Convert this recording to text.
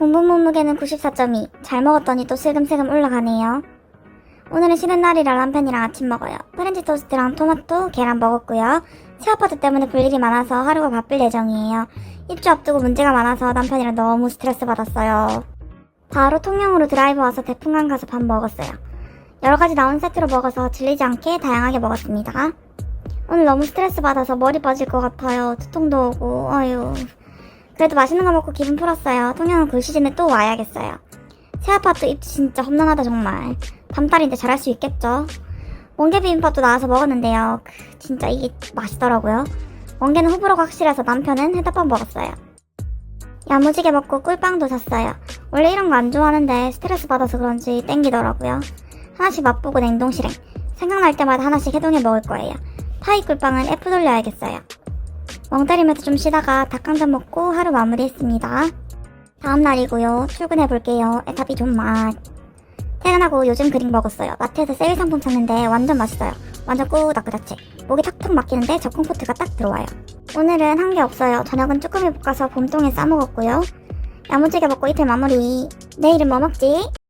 공부 몸무게는 94.2. 잘 먹었더니 또 슬금슬금 올라가네요. 오늘은 쉬는 날이라 남편이랑 아침 먹어요. 프렌치 토스트랑 토마토, 계란 먹었고요. 새아파트 때문에 볼 일이 많아서 하루가 바쁠 예정이에요. 입주 앞두고 문제가 많아서 남편이랑 너무 스트레스 받았어요. 바로 통영으로 드라이브 와서 대풍강 가서 밥 먹었어요. 여러 가지 나온 세트로 먹어서 질리지 않게 다양하게 먹었습니다. 오늘 너무 스트레스 받아서 머리 빠질 것 같아요. 두통도 오고, 어휴. 그래도 맛있는 거 먹고 기분 풀었어요. 통영은 그 시즌에 또 와야겠어요. 새 아파트 입지 진짜 험난하다 정말. 밤달인데 잘할 수 있겠죠? 멍게 비빔밥도 나와서 먹었는데요. 그, 진짜 이게 맛있더라고요. 멍게는 호불호가 확실해서 남편은 해덮밥 먹었어요. 야무지게 먹고 꿀빵도 샀어요. 원래 이런 거 안 좋아하는데 스트레스 받아서 그런지 땡기더라고요. 하나씩 맛보고 냉동 실행. 생각날 때마다 하나씩 해동해 먹을 거예요. 파이 꿀빵은 F 돌려야겠어요. 멍 때리면서 좀 쉬다가 닭 한 잔 먹고 하루 마무리했습니다. 다음 날이고요. 출근해 볼게요. 에타비 좀 맛. 퇴근하고 요즘 그릭 먹었어요. 마트에서 세일 상품 샀는데 완전 맛있어요. 완전 꾸덕 그 자체. 목이 탁탁 막히는데 저 콤포트가 딱 들어와요. 오늘은 한 게 없어요. 저녁은 쭈꾸미 볶아서 봄동에 싸먹었고요. 야무지게 먹고 이틀 마무리. 내일은 뭐 먹지?